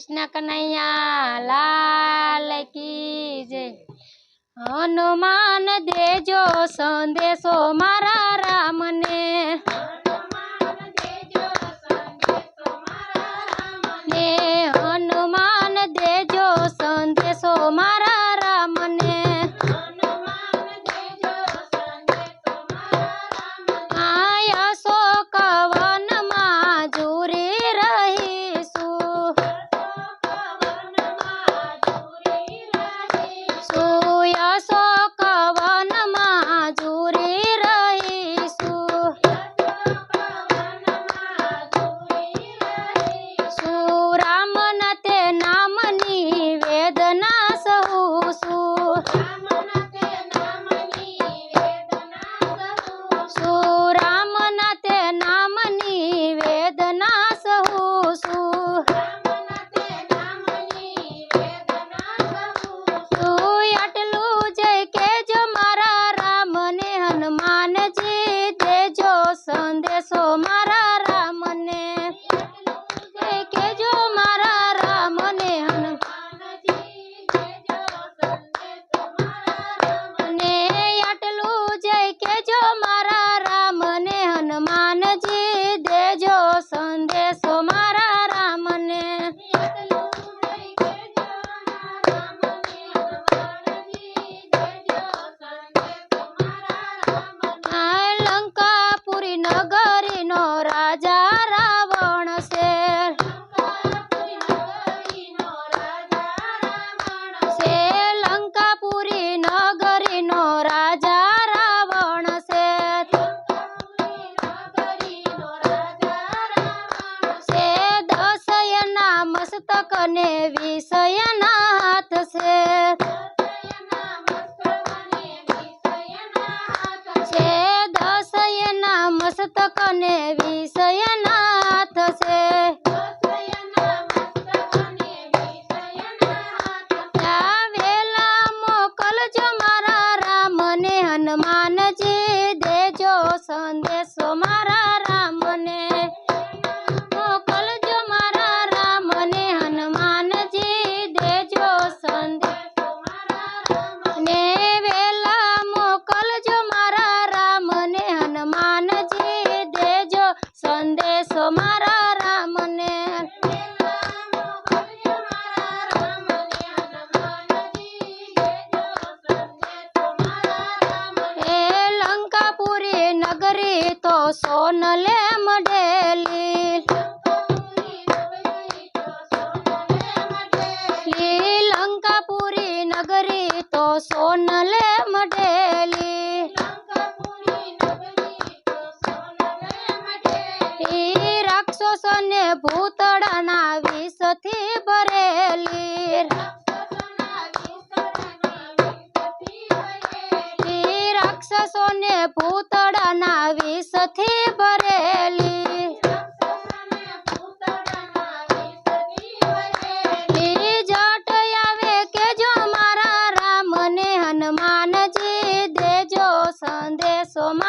કૃષ્ણ કનૈયા લાલ કી જય. હનુમાન દેજો સંદેશો મારા રામને. પુસ્તક ને વિષયના હાથ છે. છે દશયના મસ્તક ને વિષયના હાથ છે મોકલજો મારા રામ ને હનુમાન સોનલે મઢેલી. લંકાપુરી નગરી તો સોનલે મઢેલી. રાક્ષસને ભૂતળાના વિષથી ભરેલી. રાક્ષસોને ભૂત そま